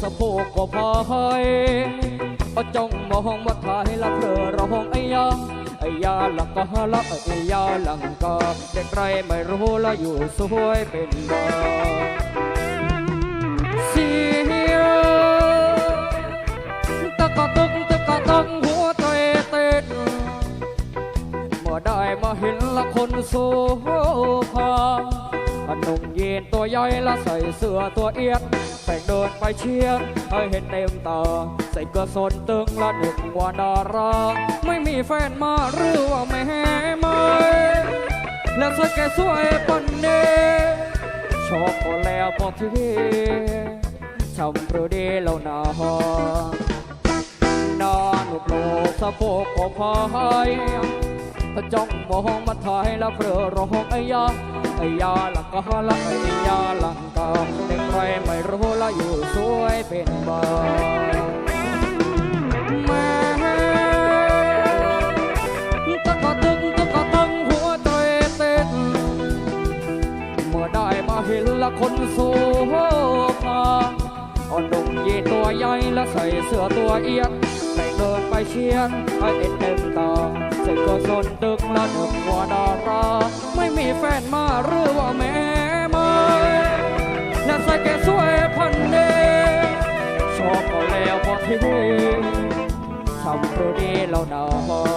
สะโพกก็พายก็จ้องมองมาถ่ายละเพลอร้องไอ้ยาไอ้ยาลังกาละไอ้ยาลังกาเด็กไรไม่รู้ละอยู่สวยเป็นบ้าเสียตะกะตึงตะกะตังหัวใจเต้นเมื่อได้มาเห็นละคนโซภา นมเย็นตัวใหญ่ละใส่เสื้อตัวเอียดแต่งเดินไปเชียร์ให้เห็นเต็มตาใส่กระสนตึงและหนึ่งว่าดารา ไม่มีแฟนมาหรือว่าแม่แห่ไม่แล้วสวยแกสวยปันเนชอบก็แล้วพอทีชำเพรดีแล้วนานอนหุบโลสะโพกก็พายจ้องมองมาถ่ายแล้วเพลอร้องไอ้ยา อ้ยาลังกาละไอ้ยาลังกาเด็กไรไม่รู้ละอยู่สวยเป็นบ้าแม่ตะกะตึงตะกะตึงหัวใจเต้นเมื่อได้มาเห็นละคนโซภาอ่อนดงยีตัวใหญ่และใส่เสื้อตัวเอียดแต่เดินไปเชียร์ให้เอ็นเต็มตา ใส่ก็สนตึกละหนึ่งว่าดาราไม่มีแฟนมาหรือว่าแม่ไม่และใส่แกสวยพันเดชอบก็แล้วพอทีทำโปรดีแล้วดา